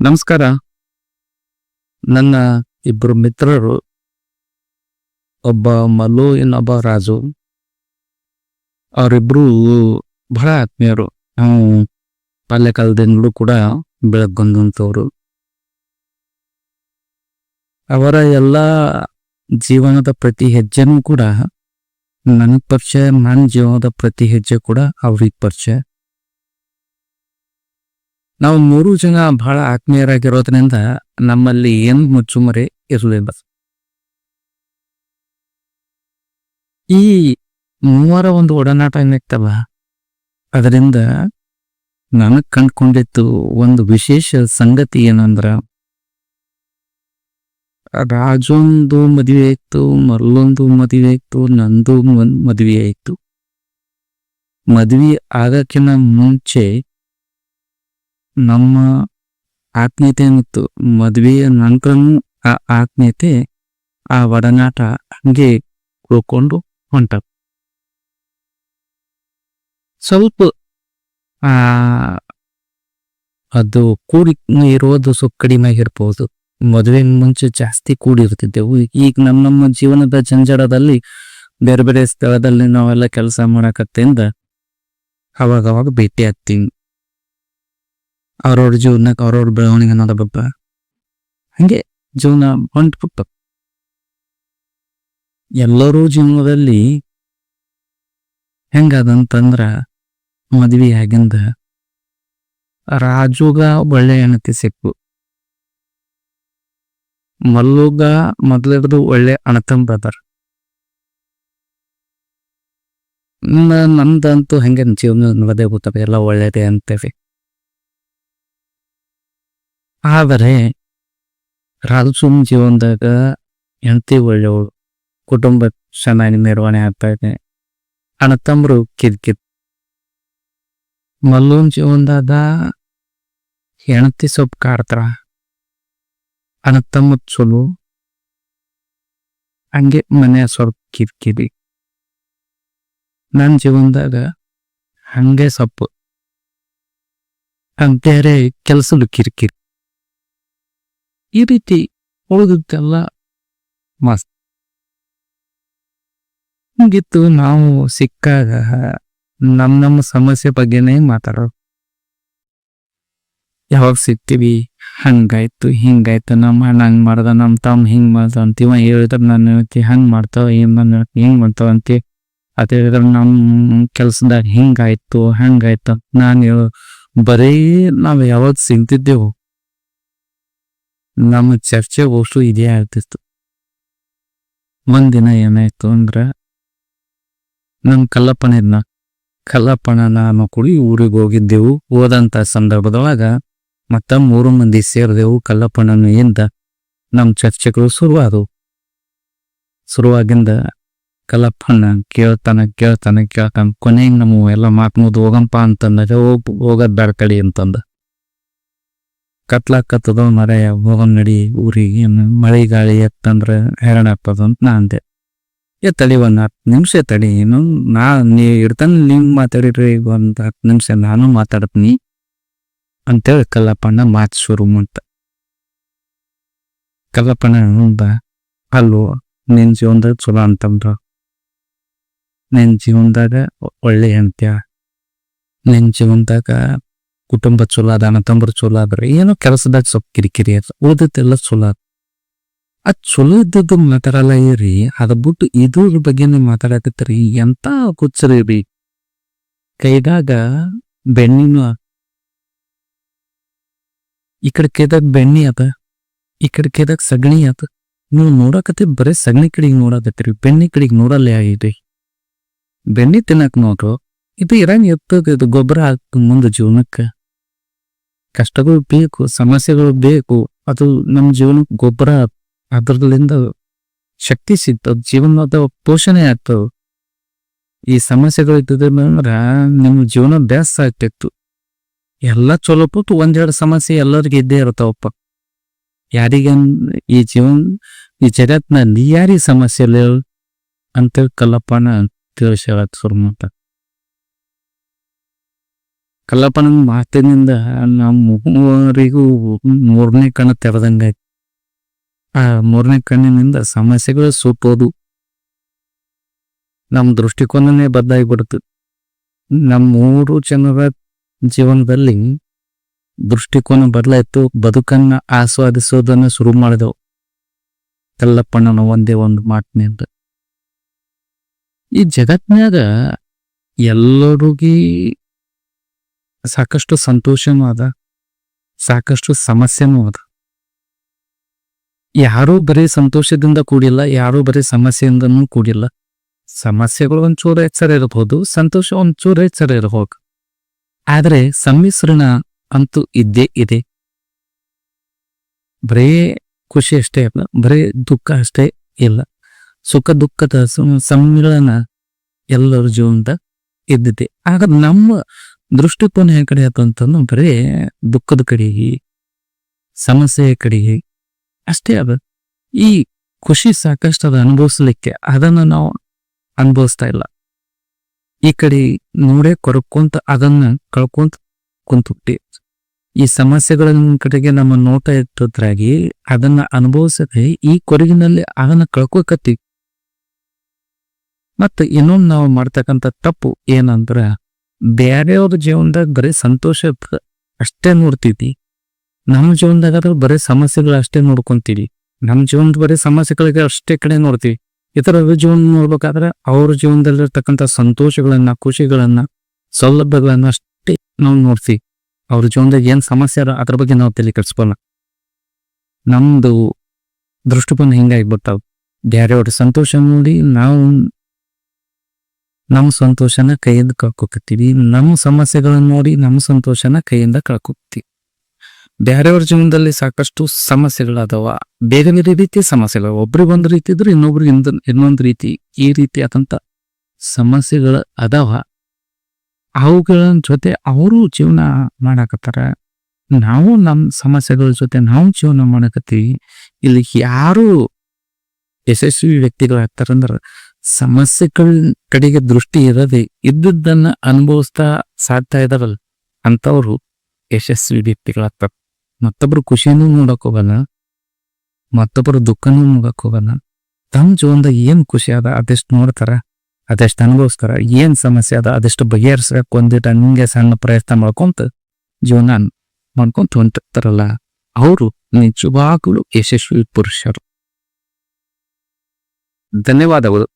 ನಮಸ್ಕಾರ. ನನ್ನ ಇಬ್ರು ಮಿತ್ರರು, ಒಬ್ಬ ಮಲು ಇನ್ನೊಬ್ಬ ರಾಜು. ಅವರಿಬ್ರು ಬಹಳ ಆತ್ಮೀಯರು. ನಾವು ಬಾಲ್ಯಕಾಲದಿಂದಲೂ ಕೂಡ ಬೆಳಗ್ಗೊಂದಂಥವ್ರು ಅವರ ಎಲ್ಲ ಜೀವನದ ಪ್ರತಿ ಹೆಜ್ಜೆನೂ ಕೂಡ, ನನಗೆ ಪರಿಚಯ ನನ್ನ ಜೀವನದ ಪ್ರತಿ ಹೆಜ್ಜೆ ಕೂಡ ಅವ್ರಿಗೆ ಪರಿಚಯ. ನಾವು ಮೂರು ಜನ ಬಹಳ ಆತ್ಮೀಯರಾಗಿರೋದ್ರಿಂದ ನಮ್ಮಲ್ಲಿ ಏನು ಮುಚ್ಚುಮರೆ ಇರಲಿಲ್ಲ. ಈ ಮೂವರ ಒಂದು ಒಡನಾಟ ಏನಿರ್ತವ ಅದರಿಂದ ನನಗ್ ಕಂಡ್ಕೊಂಡಿತ್ತು ಒಂದು ವಿಶೇಷ ಸಂಗತಿ ಏನಂದ್ರ, ರಾಜೊಂದು ಮದುವೆ ಆಯ್ತು ಮಲ್ಲೊಂದು ಮದುವೆ ಆಯ್ತು, ನಂದು ಮದುವೆ ಆಯ್ತು ಮದ್ವಿ ಆಗಕ್ಕಿಂತ ಮುಂಚೆ ನಮ್ಮ ಆತ್ಮೀಯತೆ ಮತ್ತು ಮದುವೆಯ ನಂತರನೂ ಆ ಆತ್ಮೀಯತೆ, ಆ ಒಡನಾಟ ಹಂಗೆ ಉಳ್ಕೊಂಡು ಹೊಂಟ ಸ್ವಲ್ಪ, ಆ, ಅದು ಕೂಡಿ ಇರೋದು ಸ್ವಲ್ಪ ಕಡಿಮೆ ಆಗಿರ್ಬೋದು. ಮದುವೆ ಮುಂಚೆ ಜಾಸ್ತಿ ಕೂಡಿರ್ತಿದ್ದೆವು ಈಗ ನಮ್ಮ ನಮ್ಮ ಜೀವನದ ಜಂಜಡದಲ್ಲಿ ಬೇರೆ ಬೇರೆ ಸ್ಥಳದಲ್ಲಿ ನಾವೆಲ್ಲ ಕೆಲಸ ಮಾಡಕತ್ತಿಂದ ಅವಾಗ ಅವಾಗ ಭೇಟಿ ಆಗ್ತೀವಿ. ಅವ್ರವ್ರ ಜೀವನಕ್ಕೆ ಅವ್ರವ್ರ ಬೆಳವಣಿಗೆ ನೋಡಬೇಕ ಹಂಗೆ ಜೀವನ ಹೊಂಟ್ಬಿಟ್ಟು ಎಲ್ಲರೂ ಜೀವನದಲ್ಲಿ ಹೆಂಗದಂತಂದ್ರ ಮದ್ವಿ ಆಗಿಂದ ರಾಜುಗ ಒಳ್ಳೆ ಹೆಣತಿ ಸಿಕ್ಕು. ಮಲ್ಲುಗ ಮೊದ್ಲಿಡ್ದು ಒಳ್ಳೆ ಅಣತಂಬ ಬದರ್ ನಮ್ದಂತೂ ಹಂಗೆ ಜೀವನ ಗೊತ್ತಪ್ಪ ಎಲ್ಲ ಒಳ್ಳೇದೇ ಅಂತೇವೆ. ಆದರೆ ರಾಜಸೂಮ್ ಜೀವನದಾಗ ಹೆಂಡತಿ ಒಳ್ಳೆಯವಳು, ಕುಟುಂಬ ಚೆನ್ನಾಗಿ ನಿರ್ವಹಣೆ ಆಗ್ತಾ ಇದೆ. ಅಣ್ಣತಮ್ಮರು ಕಿರ್ಕಿರ್. ಮಲ್ಲೂನ್ ಜೀವನದಾಗ ಹೆಣತಿ ಸೊಪ್ಪು ಕಾಡ್ತಾರ ಅಣ್ಣತಮ್ಮ ಚಲೋ. ಹಂಗೆ ಮನೆ ಸ್ವಲ್ಪ ಕಿದ್ಕಿದಿ ನನ್ನ ಜೀವನದಾಗ ಹಂಗೆ ಸೊಪ್ಪು. ಅಂತೇರೆ ಕೆಲಸದ ಕಿರಿಕಿರಿ. ಈ ರೀತಿ ಉಳಿದದ್ದೆಲ್ಲ ಮಸ್ತ್ ಹಂಗಿತ್ತು ನಾವು ಸಿಕ್ಕಾಗ ನಮ್ಮ ನಮ್ಮ ಸಮಸ್ಯೆ ಬಗ್ಗೆನೇ ಮಾತಾಡೋ ಯಾವಾಗ ಸಿಗ್ತೀವಿ ಹಂಗಾಯ್ತು ಹಿಂಗಾಯ್ತು ನಮ್ಮ ಅಣ್ಣ ಹಂಗ್ ಮಾಡ್ದ ನಮ್ಮ ತಮ್ಮ ಹಿಂಗ್ ಮಾಡ್ದ ಅಂತೀವ ಹೇಳಿದ್ರೆ ನನ್ನ ಹೇಳ್ತಿ ಹಂಗ್ ಮಾಡ್ತಾವ ಏನ್ ನಾನು ಹೇಳ್ತಿ ಹಿಂಗ್ ಮಾಡ್ತಾವ ಅಂತ ಅದೇ ಹೇಳಿದ್ರೆ ನಮ್ ಕೆಲ್ಸದಾಗ ಹಿಂಗಾಯ್ತು ಹಂಗಾಯ್ತು ನಾನು ಹೇಳು ಬರೀ ನಾವ್ ಯಾವಾಗ ಸಿಗ್ತಿದ್ದೆವು ನಮ್ಮ ಚರ್ಚೆ ಅಷ್ಟು ಇದೇ ಆಗ್ತಿತ್ತು. ಒಂದಿನ ಏನಾಯ್ತು ಅಂದ್ರ ನಮ್ ಕಲ್ಲಪ್ಪನ ಇದ್ನ ಕಲ್ಲಪ್ಪನ ನಾನು ಕೂಡಿ ಊರಿಗೆ ಹೋಗಿದ್ದೆವು. ಹೋದಂತ ಸಂದರ್ಭದೊಳಗ ಮತ್ತ ಮೂರು ಮಂದಿ ಸೇರಿದೆವು ಕಲ್ಲಪ್ಪನನ್ನು ಇಂದ ನಮ್ ಚರ್ಚೆಗಳು ಶುರುವಾದವು. ಶುರುವಾಗಿಂದ ಕಲ್ಲಪ್ಪನ ಕೇಳ್ತಾನ ಕೇಳ್ತಾನ ಕೇಳ್ತಾನ, ಕೊನೆಗೆ ನಮ್ಮ ಎಲ್ಲ ಮಾತ್ಮುದ್ ಹೋಗಂಪ ಅಂತಂದ್ರೆ ಹೋಗ್, ಹೋಗೋದ್ ಬೇಡ ಕಡಿ ಅಂತಂದ. ಕತ್ಲಾಕತ್ತದ ಮರ ಹೋಗಮ್ ನಡಿ ಊರಿಗೆ ಮಳೆ ಗಾಳಿ ಎತ್ತಂದ್ರ ಹೈರಾಣ ಆಗ್ತದ ಅಂತ ನಾ ಅಂದೆ. ಏ ತಡಿ ಒಂದ್ ಹತ್ತು ನಿಮಿಷ ತಡಿ ಏನು ನಾ ನೀ ಇರ್ತಾನೆ ನೀವು ಮಾತಾಡಿರಿ, ಒಂದ್ ಹತ್ತು ನಿಮಿಷ ನಾನು ಮಾತಾಡ್ತೀನಿ ಅಂತೇಳಿ ಕಲ್ಲಪ್ಪಣ್ಣ ಮಾತು ಶುರು ಮಾಡ್ತ. ಕಲ್ಲಪ್ಪಣ್ಣ ಅಂದ ಅಲ್ಲೋ, ನಿನ್ ಜೀವನದಾಗ ಚಲೋ ಅಂತಂದ್ರ, ನಿನ್ ಜೀವನದಾಗ ಒಳ್ಳೆ ಅಂತ್ಯ ನಿನ್ ಜೀವನದಾಗ ಕುಟುಂಬ ಚಲೋ ಅದ ಅಣ್ಣತಂಬ್ರು ಚಲೋ ಅದ್ರ ಏನೋ ಕೆಲಸದಾಗ ಸ್ವಲ್ಪ ಕಿರಿಕಿರಿ ಅದ ಉಳ್ದದ್ದೆಲ್ಲ ಚಲೋ ಅದ ಅದ್ ಚಲೋ ಇದ್ದದ್ದು ಮಾತಾಡಲ್ಲ ಇರಿ ಅದ ಬಿಟ್ಟು ಇದ್ರ ಬಗ್ಗೆನೇ ಮಾತಾಡಕತ್ತರಿ, ಎಂತ ಕುಚ್ಚರಿ ಕೈದಾಗ ಬೆಣ್ಣಿನೂ ಈ ಕಡೆ ಕೈದಾಗ ಬೆಣ್ಣಿ ಅದ, ಈ ಕಡೆ ಕೈದಾಗ ಸಗಣಿ ಅದ. ನೀವು ನೋಡಕತ್ತಿ ಬರೀ ಸಗಣಿ ಕಡೆಗೆ ನೋಡಕತ್ತೀರಿ, ಬೆಣ್ಣಿ ಕಡೆಗೆ ನೋಡಲ್ಲ ಇದೆ ಬೆಣ್ಣಿ ತಿನ್ನಕ್ ನೋಡ್ರು, ಇದು ಇರಂಗ್ ಎತ್ತದ ಇದು ಗೊಬ್ಬರ ಹಾಕ್ ಮುಂದೆ ಜೀವನಕ್ಕೆ. ಕಷ್ಟಗಳು ಬೇಕು, ಸಮಸ್ಯೆಗಳು ಬೇಕು, ಅದು ನಮ್ಮ ಜೀವನಕ್ಕೆ ಗೊಬ್ಬರ ಅದರಲ್ಲಿಂದ ಶಕ್ತಿ ಸಿಗ್ತದೆ, ಜೀವನದ ಪೋಷಣೆ ಆಗ್ತದೆ. ಈ ಸಮಸ್ಯೆಗಳು ಇದ್ದಿದ್ರೆ ನಿಮ್ಮ ಜೀವನ ಬ್ಯಾಸ ಆಗ್ತಿತ್ತು. ಎಲ್ಲ ಚಲೋ ಒಂದೆರಡು ಸಮಸ್ಯೆ ಎಲ್ಲರಿಗೆ ಇದ್ದೇ ಇರ್ತಾವಪ್ಪ. ಯಾರಿಗೆ ಈ ಜೀವನ, ಈ ಜಗತ್ನಲ್ಲಿ ಯಾರಿಗೆ ಸಮಸ್ಯೆ ಇಲ್ಲ ಅಂತೇಳಿ ಕಲ್ಲಪ್ಪನ ತಿಳಿಸ ಶುರು ಮಾಡ್ತಾರೆ ಕಲ್ಲಪ್ಪನ ಮಾತಿನಿಂದ ನಮ್ಮ ಮೂವರಿಗೂ ಮೂರನೇ ಕಣ್ಣು ತೆರೆದಂಗ ಆ ಮೂರನೇ ಕಣ್ಣಿನಿಂದ ಸಮಸ್ಯೆಗಳು ಸುಟ್ಟೋದು ನಮ್ಮ ದೃಷ್ಟಿಕೋನನೇ ಬಿಡುತ್ತೆ ನಮ್ಮ ಮೂರು ಜನರ ಜೀವನದಲ್ಲಿ ದೃಷ್ಟಿಕೋನ ಬದಲಾಯಿತು, ಬದುಕನ್ನ ಆಸ್ವಾದಿಸೋದನ್ನ ಶುರು ಮಾಡಿದೆವು. ಕಲ್ಲಪ್ಪಣ್ಣನ ಒಂದೇ ಒಂದು ಮಾತಿನಿಂದ. ಈ ಜಗತ್ತಿನಾಗ ಎಲ್ಲರಿಗೂ ಸಾಕಷ್ಟು ಸಂತೋಷನೂ ಅದ, ಸಾಕಷ್ಟು ಸಮಸ್ಯೆನೂ ಅದ. ಯಾರೂ ಬರೀ ಸಂತೋಷದಿಂದ ಕೂಡಿಲ್ಲ, ಯಾರೂ ಬರೀ ಸಮಸ್ಯೆಯಿಂದನೂ ಕೂಡಿಲ್ಲ. ಸಮಸ್ಯೆಗಳು ಒಂಚೂರು ಎಚ್ಚರ ಇರಬಹುದು, ಸಂತೋಷ ಒಂಚೂರು ಎಚ್ಚರ ಇರಬಹುದು. ಆದರೆ ಸಮ್ಮಿಶ್ರಣ ಅಂತೂ ಇದ್ದೇ ಇದೆ. ಬರೇ ಖುಷಿ ಅಷ್ಟೇ ಇಲ್ಲ ಬರೇ ದುಃಖ ಅಷ್ಟೇ ಇಲ್ಲ. ಸುಖ ದುಃಖದ ಸಮ್ಮಿಳನ ಎಲ್ಲರ ಜೀವನದ ಇದ್ದಿದೆ. ಆಗ ನಮ್ಮ ದೃಷ್ಟಿಕೋನ ಯಾವ ಕಡೆ ಆಯ್ತು ಅಂತಂದು ಬರೇ ದುಃಖದ ಕಡೆಗೆ, ಸಮಸ್ಯೆಯ ಕಡೆಗೆ ಅಷ್ಟೇ ಅದ. ಈ ಖುಷಿ ಸಾಕಷ್ಟು ಅದ ಅನುಭವಿಸ್ಲಿಕ್ಕೆ ಅದನ್ನ ನಾವು ಅನುಭವಿಸ್ತಾ ಇಲ್ಲ. ಈ ಕಡೆ ನೋಡೇ ಕೊರಕೊಂತ ಅದನ್ನ ಕಳ್ಕೊಂತ ಕುಂತುಬಿಟ್ಟಿ. ಈ ಸಮಸ್ಯೆಗಳ ಕಡೆಗೆ ನಮ್ಮ ನೋಟ ಇಟ್ಟದ್ರಾಗಿ ಅದನ್ನ ಅನುಭವಿಸದೆ ಈ ಕೊರಗಿನಲ್ಲಿ ಅದನ್ನ ಕಳ್ಕೊಕತ್ತಿ ಮತ್ತೆ ಇನ್ನೊಂದು ನಾವು ಮಾಡ್ತಕ್ಕಂಥ ತಪ್ಪು ಏನಂದ್ರ ಬೇರೆಯವ್ರ ಜೀವನದಾಗ ಬರೀ ಸಂತೋಷ ಅಷ್ಟೇ ನೋಡ್ತೀವಿ ನಮ್ಮ ಜೀವನದಾಗ ಅದ್ರ ಬರೀ ಸಮಸ್ಯೆಗಳು ಅಷ್ಟೇ ನೋಡ್ಕೊಂತೀವಿ ನಮ್ಮ ಜೀವನದ ಬರೀ ಸಮಸ್ಯೆಗಳಿಗೆ ಅಷ್ಟೇ ಕಡೆ ನೋಡ್ತೀವಿ ಇತರ ಜೀವನ ನೋಡ್ಬೇಕಾದ್ರೆ ಅವ್ರ ಜೀವನದಲ್ಲಿರ್ತಕ್ಕಂಥ ಸಂತೋಷಗಳನ್ನ, ಖುಷಿಗಳನ್ನ, ಸೌಲಭ್ಯಗಳನ್ನ ಅಷ್ಟೇ ನಾವು ನೋಡ್ತೀವಿ. ಅವ್ರ ಜೀವನದಾಗ ಏನ್ ಸಮಸ್ಯೆ ಅದ ಅದ್ರ ಬಗ್ಗೆ ನಾವು ತಲೆ ಕೆಡ್ಸ್ಕೊಲ್ಲ ನಮ್ದು ದೃಷ್ಟಿಕೋನ ಬರ್ತಾವ್. ಬೇರೆಯವ್ರ ಸಂತೋಷ ನೋಡಿ ನಾವು ನಮ್ಮ ಸಂತೋಷನ ಕೈಯಿಂದ ಕಳ್ಕೊಕತ್ತೀವಿ. ನಮ್ಮ ಸಮಸ್ಯೆಗಳನ್ನ ನೋಡಿ ನಮ್ಮ ಸಂತೋಷನ ಕೈಯಿಂದ ಕಳ್ಕೊತೀವಿ ಬೇರೆಯವ್ರ ಜೀವನದಲ್ಲಿ ಸಾಕಷ್ಟು ಸಮಸ್ಯೆಗಳದಾವ. ಬೇರೆ ಬೇರೆ ರೀತಿಯ ಸಮಸ್ಯೆಗಳು. ಒಬ್ರಿಗೆ ಒಂದು ರೀತಿ ಇದ್ರೆ ಇನ್ನೊಬ್ರಿಗೆ ಇಂದ ಇನ್ನೊಂದು ರೀತಿ ಈ ರೀತಿ ಆದಂತ ಸಮಸ್ಯೆಗಳು ಅದಾವ. ಅವುಗಳ ಜೊತೆ ಅವರು ಜೀವನ ಮಾಡಾಕತ್ತಾರ. ನಾವು ನಮ್ಮ ಸಮಸ್ಯೆಗಳ ಜೊತೆ ನಾವು ಜೀವನ ಮಾಡಕತ್ತೀವಿ. ಇಲ್ಲಿ ಯಾರು ಯಶಸ್ವಿ ವ್ಯಕ್ತಿಗಳಾಗ್ತಾರಂದ್ರ ಸಮಸ್ಯೆಗಳ ಕಡೆಗೆ ದೃಷ್ಟಿ ಇರದೆ ಇದ್ದದ್ದನ್ನ ಅನುಭವಿಸ್ತಾ ಸಾಧ್ತಾ ಇದಾರಲ್ಲ ಅಂತವ್ರು ಯಶಸ್ವಿ ವ್ಯಕ್ತಿಗಳಾಗ್ತಾರೆ. ಮತ್ತೊಬ್ರು ಖುಷಿನೂ ನೋಡಕ್ ಹೋಗಲ್ಲ, ಮತ್ತೊಬ್ರು ದುಃಖನೂ ನೋಡಕ್ ಹೋಗಲ್ಲ. ತಮ್ಮ ಜೀವನದಾಗ ಏನ್ ಖುಷಿ ಅದ ಅದೆಷ್ಟು ನೋಡ್ತಾರ, ಅದೆಷ್ಟು ಅನುಭವಿಸ್ತಾರ, ಏನ್ ಸಮಸ್ಯೆ ಅದ ಅದೆಷ್ಟು ಬಗೆಹರಿಸಕ್ ಒಂದಿಟ ಸಣ್ಣ ಪ್ರಯತ್ನ ಮಾಡ್ಕೊಂತ ಜೀವನ ಮಾಡ್ಕೊಂತ ಹೊಂಟಿರ್ತಾರಲ್ಲ, ಅವರು ನಿಜವಾಗಲೂ ಯಶಸ್ವಿ ಪುರುಷರು. ಧನ್ಯವಾದಗಳು.